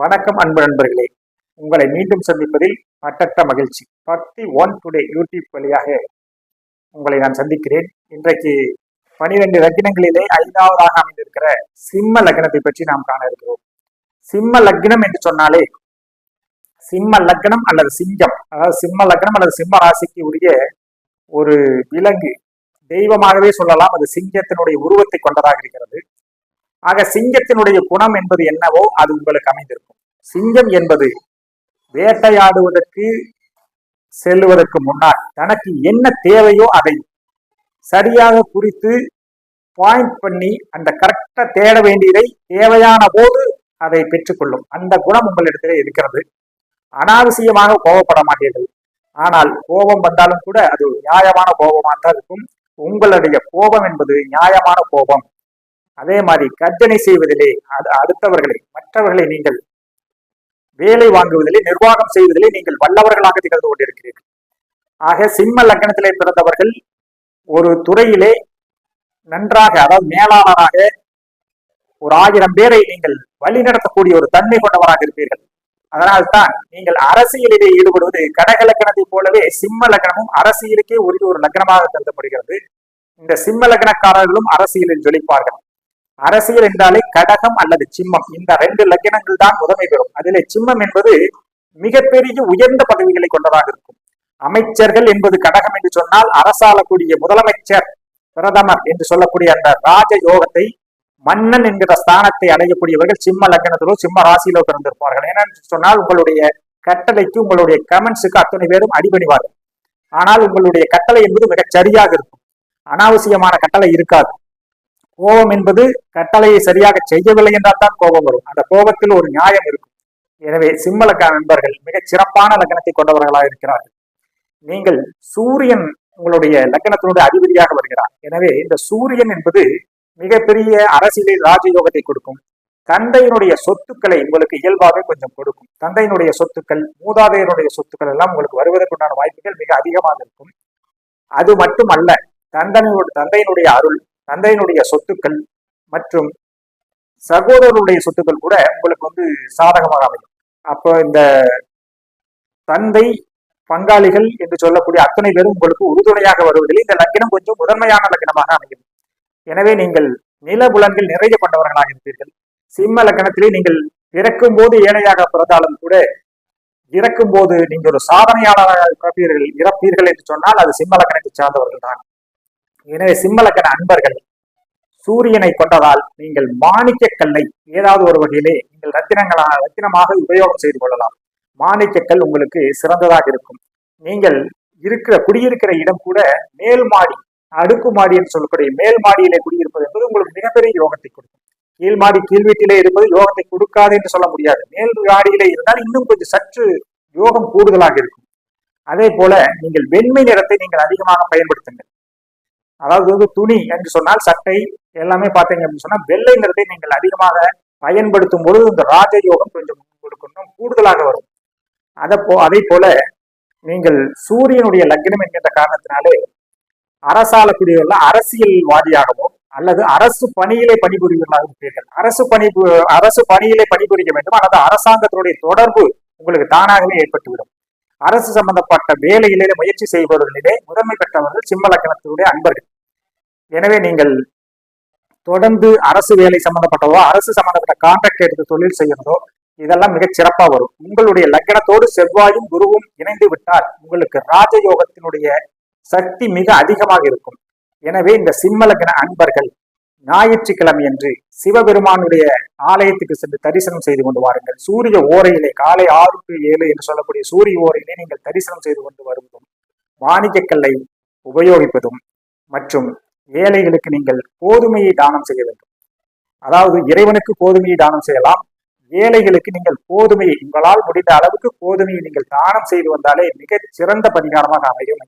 வணக்கம் அன்பு நண்பர்களே. உங்களை மீண்டும் சந்திப்பதில் மட்டற்ற மகிழ்ச்சி. பக்தி ஒன் டுடே யூடியூப் வழியாக உங்களை நான் சந்திக்கிறேன். இன்றைக்கு பனிரெண்டு லக்னங்களிலே ஐந்தாவதாக அமைந்திருக்கிற சிம்ம லக்னத்தை பற்றி நாம் காண இருக்கிறோம். சிம்ம லக்னம் என்று சொன்னாலே சிம்ம லக்னம் அல்லது சிங்கம் அதாவது சிம்ம லக்னம் அல்லது சிம்ம ராசிக்கு உரிய ஒரு விலங்கு. தெய்வமாகவே சொல்லலாம் அது சிங்கத்தினுடைய உருவத்தை கொண்டதாக இருக்கிறது. ஆக சிங்கத்தினுடைய குணம் என்பது என்னவோ அது உங்களுக்கு அமைந்திருக்கும். சிங்கம் என்பது வேட்டையாடுவதற்கு செல்லுவதற்கு முன்னால் தனக்கு என்ன தேவையோ அதை சரியாக குறித்து பாயிண்ட் பண்ணி அந்த கரெக்டா தேட வேண்டியதை தேவையான போது அதை பெற்றுக்கொள்ளும். அந்த குணம் உங்களிடத்திலே இருக்கிறது. அனாவசியமாக கோபப்பட மாட்டீர்கள். ஆனால் கோபம் வந்தாலும் கூட அது நியாயமான கோபமாக தான் இருக்கும். உங்களுடைய கோபம் என்பது நியாயமான கோபம். அதே மாதிரி கர்ஜனை செய்வதிலே அது அடுத்தவர்களை மற்றவர்களை நீங்கள் வேலை வாங்குவதிலே நிர்வாகம் செய்வதிலே நீங்கள் வல்லவர்களாக திகழ்ந்து கொண்டிருக்கிறீர்கள். ஆக சிம்ம லக்னத்திலே பிறந்தவர்கள் ஒரு துறையிலே நன்றாக அதாவது மேலாளராக ஒரு ஆயிரம் பேரை நீங்கள் வழிநடத்தக்கூடிய ஒரு தன்மை கொண்டவராக இருப்பீர்கள். அதனால்தான் நீங்கள் அரசியலிலே ஈடுபடுவது கடக லக்கணத்தை போலவே சிம்ம லக்னமும் அரசியலுக்கே உரிய ஒரு லக்னமாக கருதப்படுகிறது. இந்த சிம்ம லக்னக்காரர்களும் அரசியலில் ஜொலிப்பார்கள். அரசியல் என்றாலே கடகம் அல்லது சிம்மம். இந்த ரெண்டு லக்கணங்கள் தான் முதன்மை பெறும். அதிலே சிம்மம் என்பது மிகப்பெரிய உயர்ந்த பதவிகளை கொண்டதாக இருக்கும். அமைச்சர்கள் என்பது கடகம் என்று சொன்னால் அரசாளக்கூடிய முதலமைச்சர் பிரதமர் என்று சொல்லக்கூடிய அந்த ராஜ யோகத்தை மன்னன் என்கிற ஸ்தானத்தை அடையக்கூடியவர்கள் சிம்ம லக்னத்திலோ சிம்ம ராசியிலோ பிறந்திருப்பார்கள். ஏனென்று சொன்னால் உங்களுடைய கட்டளைக்கு உங்களுடைய கமெண்ட்ஸுக்கு அத்தனை பேரும் அடிபணிவார்கள். ஆனால் உங்களுடைய கட்டளை என்பது மிகச் சரியாக இருக்கும். அனாவசியமான கட்டளை இருக்காது. கோபம் என்பது கட்டளையை சரியாக செய்யவில்லை என்றால் தான் கோபம் வரும். அந்த கோபத்தில் ஒரு நியாயம் இருக்கும். எனவே சிம்மலக்க நண்பர்கள் மிகச் சிறப்பான லக்னத்தை கொண்டவர்களாக இருக்கிறார்கள். நீங்கள் சூரியன் உங்களுடைய லக்னத்தினுடைய அதிபதியாக வருகிறார். எனவே இந்த சூரியன் என்பது மிகப்பெரிய அரசியலில் ராஜயோகத்தை கொடுக்கும். தந்தையினுடைய சொத்துக்களை உங்களுக்கு இயல்பாகவே கொஞ்சம் கொடுக்கும். தந்தையினுடைய சொத்துக்கள் மூதாதையனுடைய சொத்துக்கள் எல்லாம் உங்களுக்கு வருவதற்குண்டான வாய்ப்புகள் மிக அதிகமாக இருக்கும். அது மட்டும் அல்ல தந்தனையோட தந்தையினுடைய அருள் தந்தையினுடைய சொத்துக்கள் மற்றும் சகோதரருடைய சொத்துக்கள் கூட உங்களுக்கு வந்து சாதகமாக அமையும். அப்போ இந்த தந்தை பங்காளிகள் என்று சொல்லக்கூடிய அத்தனை பேரும் உங்களுக்கு உறுதுணையாக வருவதில் இந்த லக்கினம் கொஞ்சம் முதன்மையான லக்கினமாக அமையும். எனவே நீங்கள் நில புலன்கள் நிறைய கொண்டவர்களாக இருப்பீர்கள். சிம்ம லக்கணத்திலே நீங்கள் பிறக்கும் போது ஏழையாக பிறந்தாலும் கூட இறக்கும் போது நீங்கள் ஒரு சாதனையாளராக பிறப்பீர்கள் இறப்பீர்கள் என்று சொன்னால் அது சிம்ம லக்கணத்தை சார்ந்தவர்கள் தான் எனவே சிம்மலக்கண அன்பர்கள் சூரியனை கொண்டதால் நீங்கள் மாணிக்க கல்லை ஏதாவது ஒரு வகையிலே நீங்கள் ரத்தினங்களாக ரத்தினமாக உபயோகம் செய்து கொள்ளலாம். மாணிக்கக்கல் உங்களுக்கு சிறந்ததாக இருக்கும். நீங்கள் இருக்கிற குடியிருக்கிற இடம் கூட மேல் மாடி அடுக்கு மாடி என்று சொல்லக்கூடிய மேல் மாடியிலே குடியிருப்பது என்பது உங்களுக்கு மிகப்பெரிய யோகத்தை கொடுக்கும். கீழ் மாடி கீழ் வீட்டிலே இருப்பது யோகத்தை கொடுக்காது என்று சொல்ல முடியாது. மேல் மாடியிலே இருந்தால் இன்னும் கொஞ்சம் சற்று யோகம் கூடுதலாக இருக்கும். அதே போல நீங்கள் வெண்மை நிறத்தை நீங்கள் அதிகமாக பயன்படுத்துங்கள். அதாவது வந்து துணி என்று சொன்னால் சட்டை எல்லாமே பார்த்தீங்க அப்படின்னு சொன்னால் வெள்ளை நிறத்தை நீங்கள் அதிகமாக பயன்படுத்தும் பொழுது இந்த ராஜயோகம் கொஞ்சம் உங்களுக்கு இன்னும் கூடுதலாக வரும். அதை போ அதே போல நீங்கள் சூரியனுடைய லக்னம் என்கின்ற காரணத்தினாலே அரசாளக்கூடியவர்கள் அரசியல்வாதியாகவோ அல்லது அரசு பணியிலே பணிபுரிவர்களாக இருப்பீர்கள். அரசு பணி அரசு பணியிலே பணிபுரிய வேண்டும். அல்லது அரசாங்கத்தினுடைய தொடர்பு உங்களுக்கு தானாகவே ஏற்பட்டுவிடும். அரசு சம்பந்தப்பட்ட வேலையிலே முயற்சி செய்பவர்களிலே முதன்மை பெற்றவர்கள் சிம்ம லக்கணத்தினுடைய அன்பர்கள். எனவே நீங்கள் தொடர்ந்து அரசு வேலை சம்பந்தப்பட்டதோ அரசு சம்பந்தப்பட்ட கான்ட்ராக்ட் எடுத்து தொழில் செய்யறதோ இதெல்லாம் மிகச் சிறப்பா வரும். உங்களுடைய லக்கணத்தோடு செவ்வாயும் குருவும் இணைந்து விட்டால் உங்களுக்கு ராஜயோகத்தினுடைய சக்தி மிக அதிகமாக இருக்கும். எனவே இந்த சிம்ம லக்ன அன்பர்கள் ஞாயிற்றுக்கிழமை என்று சிவபெருமானுடைய ஆலயத்துக்கு சென்று தரிசனம் செய்து கொண்டு வாருங்கள். சூரிய ஓரையிலே காலை ஆறு டு ஏழு என்று சொல்லக்கூடிய சூரிய ஓரையிலே நீங்கள் தரிசனம் செய்து கொண்டு வருவதும் வாணிகக்கல்லை உபயோகிப்பதும் மற்றும் ஏழைகளுக்கு நீங்கள் கோதுமையை தானம் செய்ய வேண்டும். அதாவது இறைவனுக்கு கோதுமையை தானம் செய்யலாம். ஏழைகளுக்கு நீங்கள் கோதுமையை உங்களால் முடிந்த அளவுக்கு கோதுமையை நீங்கள் தானம் செய்து வந்தாலே மிகச் சிறந்த பரிகாரமாக அமையும்.